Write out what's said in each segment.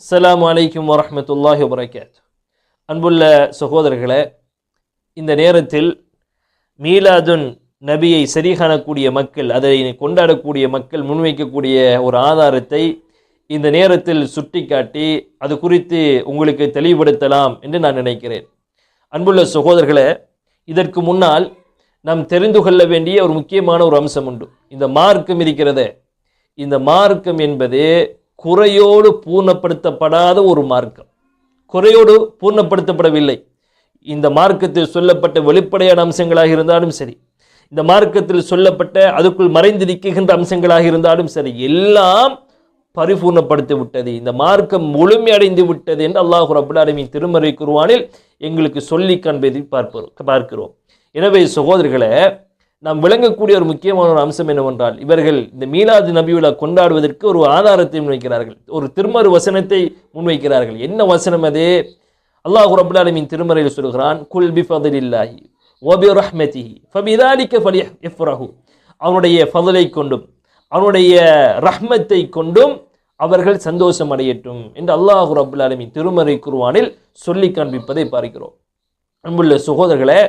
அஸ்லாம் வலைக்கம் வரமத்துல்லாஹி வபரகாத் அன்புள்ள சகோதரர்களே இந்த நேரத்தில் மீலாதுன் நபியை சரி காணக்கூடிய மக்கள் அதை கொண்டாடக்கூடிய மக்கள் முன்வைக்கக்கூடிய ஒரு ஆதாரத்தை இந்த நேரத்தில் சுட்டிக்காட்டி அது குறித்து உங்களுக்கு தெளிவுபடுத்தலாம் என்று நான் நினைக்கிறேன். அன்புள்ள சகோதரர்களே இதற்கு முன்னால் நாம் தெரிந்து கொள்ள வேண்டிய ஒரு முக்கியமான ஒரு அம்சம் உண்டு. இந்த மார்க்கம் இருக்கிறதே. இந்த மார்க்கம் என்பது குறையோடு பூர்ணப்படுத்தப்படாத ஒரு மார்க்கம். குறையோடு பூர்ணப்படுத்தப்படவில்லை. இந்த மார்க்கத்தில் சொல்லப்பட்ட வெளிப்படையான அம்சங்களாக இருந்தாலும் சரி இந்த மார்க்கத்தில் சொல்லப்பட்ட அதுக்குள் மறைந்திருக்கின்ற அம்சங்களாக இருந்தாலும் சரி எல்லாம் பரிபூர்ணப்படுத்தி விட்டது இந்த மார்க்கம் முழுமையடைந்து விட்டது என்று அல்லாஹு ரபுல் திருமறை குருவானில் எங்களுக்கு சொல்லி காண்பதை பார்ப்போம் பார்க்கிறோம். எனவே சகோதரிகளை நாம் விளங்கக்கூடிய ஒரு முக்கியமான ஒரு அம்சம் என்னவென்றால் இவர்கள் இந்த மீலாது நபி விழா கொண்டாடுவதற்கு ஒரு ஆதாரத்தை முன்வைக்கிறார்கள். ஒரு திருமறு வசனத்தை முன்வைக்கிறார்கள். என்ன வசனம் அது? அல்லாஹ் ரபுல்லாலமின் திருமறையில் சொல்கிறான் குல் பி பிஃபதில்லாஹி ஓபி ரஹ்மதிஹி ஃபபிதாலிக்க ஃபலி எஃப்ரஹு அவனுடைய ஃபதலை கொண்டும் அவனுடைய ரஹ்மத்தை கொண்டும் அவர்கள் சந்தோஷம் அடையட்டும் என்று அல்லாஹ் ரபுல்லாலமின் திருமறை குருவானில் சொல்லி காண்பிப்பதை பார்க்கிறோம். அன்புள்ள சகோதரர்களே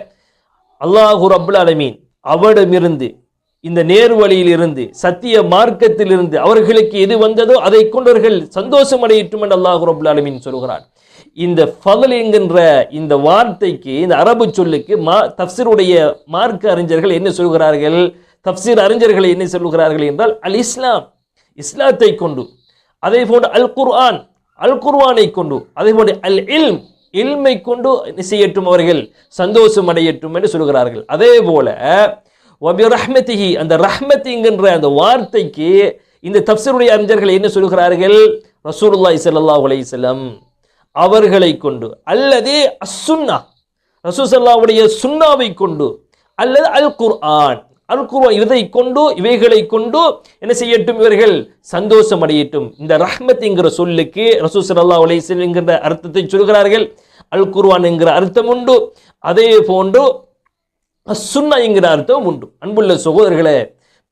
அல்லாஹு ரபுல் அலமீன் அவரிடமிருந்து இந்த நேர்வழியில் இருந்து சத்திய மார்க்கத்தில் இருந்து அவர்களுக்கு எது வந்ததோ அதை கொண்டவர்கள் சந்தோஷம் அடையிட்டும் என்று அல்லாஹ் ரபுல் சொல்கிறான். இந்த ஃபதல் என்கின்ற இந்த வார்த்தைக்கு இந்த அரபு சொல்லுக்கு மா தப்சீருடைய மார்க்க அறிஞர்கள் என்ன சொல்கிறார்கள்? தப்சீர் அறிஞர்கள் என்ன சொல்கிறார்கள் என்றால் அல் இஸ்லாம் இஸ்லாத்தை கொண்டு அதே போன்று அல் குர்ஆன் அல் குர்ஆனை கொண்டு அதே போன்று அல் இல்ம் இல்மை கொண்டு என்ன செய்யட்டும் அவர்கள் சந்தோஷம் அடையட்டும் என்று சொல்கிறார்கள். அதே போல ரஹ்மத்திஹி அந்த ரஹ்மத்திங்கிற அந்த வார்த்தைக்கு இந்த தப்சருடைய அறிஞர்கள் என்ன சொல்கிறார்கள்? ரசூலுல்லாய் சல்லாஹ் அலையம் அவர்களை கொண்டு அல்லது அசுன்னா ரசூசல்லாவுடைய சுன்னாவை கொண்டு அல்லது அல் குர்ஆன் அல் குர்ஆன் இதை கொண்டு இவைகளை கொண்டு என்ன செய்யட்டும் இவர்கள்? சந்தோஷம் அடையட்டும். இந்த ரஹ்மத் என்கிற சொல்லுக்கு ரசூ சல்லா அலைஹி என்கிற அர்த்தத்தை சொல்கிறார்கள். அல் குர்வான் என்கிற அர்த்தம் உண்டு. அதே போன்று சுன்னா என்கிற அர்த்தம் உண்டு. அன்புள்ள சகோதரர்களே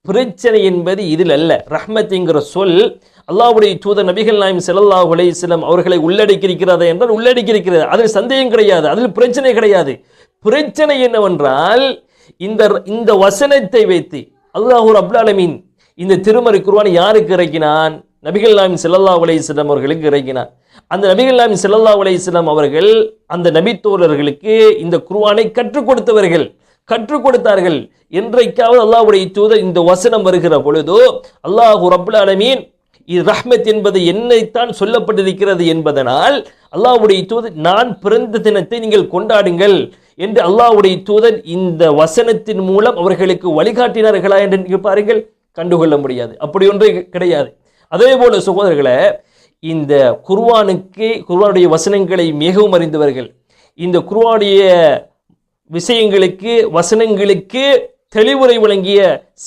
பிரச்சனை என்பது இதில் அல்ல. ரஹ்மத் என்கிற சொல் அல்லாஹ்வுடைய தூதர் நபிகள் நாயம் செல்லல்லாஹு அலைஹி அவர்களை உள்ளடக்கியிருக்கிறதா என்றால் உள்ளடக்கியிருக்கிறது. அதில் சந்தேகம் கிடையாது. அதில் பிரச்சனை கிடையாது. பிரச்சனை என்னவென்றால் இந்த இந்த வசனத்தை வைத்து அல்லாஹூர் அப்துல் ஆலமீன் இந்த திருமறை குர்ஆனை யாருக்கு இறக்கினான்? நபிகள் நாயம் செல்லல்லா அலைஹி அவர்களுக்கு இறங்கினார். அந்த நபிகள் நாயம் செல்லல்லா அலைஹி அவர்கள் அந்த நபித்தோழர்களுக்கு இந்த குருவானை கற்றுக் கொடுத்தவர்கள் கற்றுக் கொடுத்தார்கள். என்றைக்காவது அல்லாஹுடைய தூதர் இந்த வசனம் வருகிற பொழுதோ அல்லாஹூ ரப்புல் அலமீன் இது ரஹ்மத் என்பது என்னைத்தான் சொல்லப்பட்டிருக்கிறது என்பதனால் அல்லாஹுடைய தூதர் நான் பிறந்த தினத்தை நீங்கள் கொண்டாடுங்கள் என்று அல்லாஹ்வுடைய தூதர் இந்த வசனத்தின் மூலம் அவர்களுக்கு வழிகாட்டினார்களா என்று நீங்கள் பாருங்கள். கண்டுகொள்ள முடியாது. அப்படி ஒன்று கிடையாது. அதே போல சகோதரர்களை இந்த குர்வானுக்கு குர்வானுடைய வசனங்களை மிகவும் அறிந்தவர்கள். இந்த குர்வானுடைய விஷயங்களுக்கு வசனங்களுக்கு தெளிவுரை வழங்கிய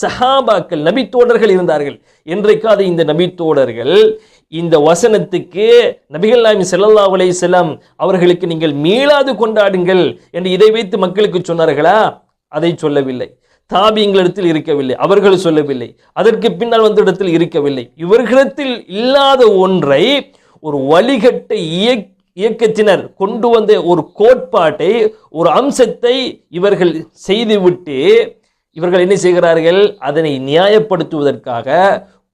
சஹாபாக்கள் நபித்தோடர்கள் இருந்தார்கள். என்றைக்காவது இந்த நபித்தோடர்கள் இந்த வசனத்துக்கு நபிகள் நாயமி செல்லல்லா அலை செல்லம் அவர்களுக்கு நீங்கள் மீளாது கொண்டாடுங்கள் என்று இதை வைத்து மக்களுக்கு சொன்னார்களா? அதை சொல்லவில்லை. தாபியங்களிடத்தில் இருக்கவில்லை அவர்கள் சொல்லவில்லை. அதற்கு பின்னால் வந்த இடத்தில் இருக்கவில்லை. இவர்களிடத்தில் இல்லாத ஒன்றை ஒரு வழிகட்ட இயக்க இயக்கத்தினர் கொண்டு வந்த ஒரு கோட்பாட்டை ஒரு அம்சத்தை இவர்கள் செய்துவிட்டு இவர்கள் என்ன செய்கிறார்கள்? அதனை நியாயப்படுத்துவதற்காக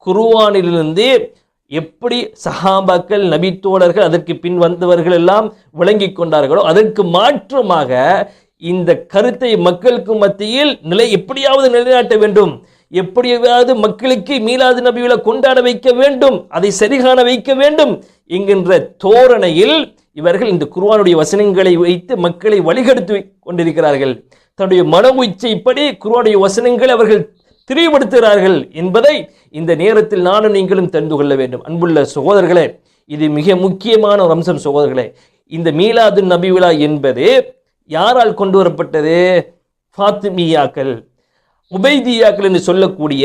குருவானிலிருந்து எப்படி சஹாபாக்கள் நபித்தோழர்கள் அதற்கு பின் வந்தவர்கள் எல்லாம் விளங்கி கொண்டார்களோ அதற்கு மாற்றமாக இந்த கருத்தை மக்களுக்கு மத்தியில் நிலை எப்படியாவது நிலைநாட்ட வேண்டும்? எப்படியாவது மக்களுக்கு மீலாது நபிகளை கொண்டாட வைக்க வேண்டும்? அதை சரிகாண வைக்க வேண்டும்? என்கின்ற தோரணையில் இவர்கள் இந்த குர்வானுடைய வசனங்களை வைத்து மக்களை வழிகெடுத்து கொண்டிருக்கிறார்கள். தன்னுடைய மன உச்சைப்படி குர்வானுடைய வசனங்களை அவர்கள் திரிவுபடுத்துகிறார்கள் என்பதை இந்த நேரத்தில் நானும் நீங்களும் தெரிந்து கொள்ள வேண்டும். அன்புள்ள சகோதரர்களே இது மிக முக்கியமான ஒரு அம்சம் சகோதரர்களே. இந்த மீலாது நபி விழா என்பது யாரால் கொண்டு வரப்பட்டது? ஃபாத்திமியாக்கள். உபைதியாக்கள் என்று சொல்லக்கூடிய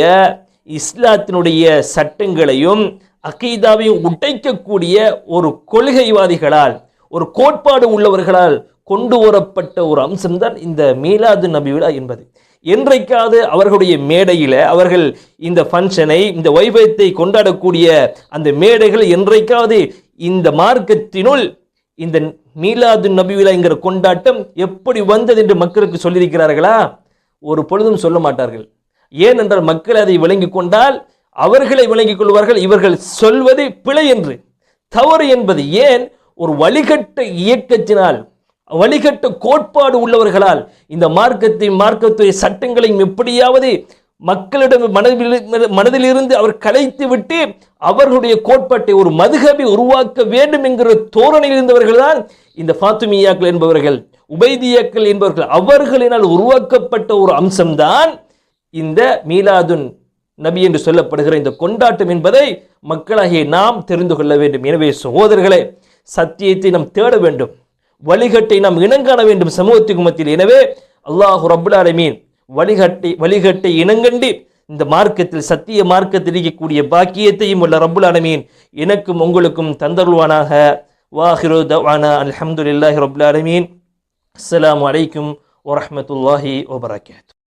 இஸ்லாத்தினுடைய சட்டங்களையும் அகீதாவையும் உடைக்கக்கூடிய ஒரு கொள்கைவாதிகளால் ஒரு கோட்பாடு உள்ளவர்களால் கொண்டு வரப்பட்ட ஒரு அம்சம்தான் இந்த மீலாது நபி விழா என்பது. என்றைக்காவது அவர்களுடைய மேடையில் அவர்கள் இந்த ஃபங்க்ஷனை இந்த வைபவத்தை கொண்டாடக்கூடிய அந்த மேடைகள் என்றைக்காவது இந்த மார்க்கத்தினுள் இந்த மீலாது நபிவிழாங்கிற கொண்டாட்டம் எப்படி வந்தது என்று மக்களுக்கு சொல்லியிருக்கிறார்களா? ஒரு பொழுதும் சொல்ல மாட்டார்கள். ஏனென்றால் மக்கள் அதை விளங்கி கொண்டால் அவர்களை விளங்கிக் கொள்வார்கள் இவர்கள் சொல்வது பிழை என்று. தவறு என்பது ஏன்? ஒரு வழிகட்ட இயக்கத்தினால் வழிகட்ட கோட்பாடு உள்ளவர்களால் இந்த மார்க்கத்தை மார்க்கத்துறை சட்டங்களையும் எப்படியாவது மக்களிடம் மனதில் மனதிலிருந்து அவர் கலைத்து விட்டு அவர்களுடைய கோட்பாட்டை ஒரு மதுகபை உருவாக்க வேண்டும் என்கிற தோரணையில் இருந்தவர்கள் தான் இந்த ஃபாத்துமியாக்கள் என்பவர்கள் உபைதியாக்கள் என்பவர்கள். அவர்களினால் உருவாக்கப்பட்ட ஒரு அம்சம்தான் இந்த மீலாதுன் நபி என்று சொல்லப்படுகிற இந்த கொண்டாட்டம் என்பதை மக்களாகிய நாம் தெரிந்து கொள்ள வேண்டும். எனவே சகோதரர்களே சத்தியத்தை நாம் தேட வேண்டும். வழிகட்டை நாம் இனங்காண வேண்டும் சமூகத்துக்கு மத்தியில். எனவே அல்லாஹு ரபுல் ஆலமீன் வழிகட்டி வழிகட்டை இனங்கண்டு இந்த மார்க்கத்தில் சத்திய மார்க்கத்தில் இருக்கக்கூடிய பாக்கியத்தையும் உள்ள ரப்புல் அலமீன் எனக்கும் உங்களுக்கும் தந்தருள்வானாக. வாஹிரு தவானா அலமதுல்லாஹி ரபுல் அலமீன் அஸ்லாம் அலைக்கும் வரமத்துல்லாஹி வபரகாத்துஹு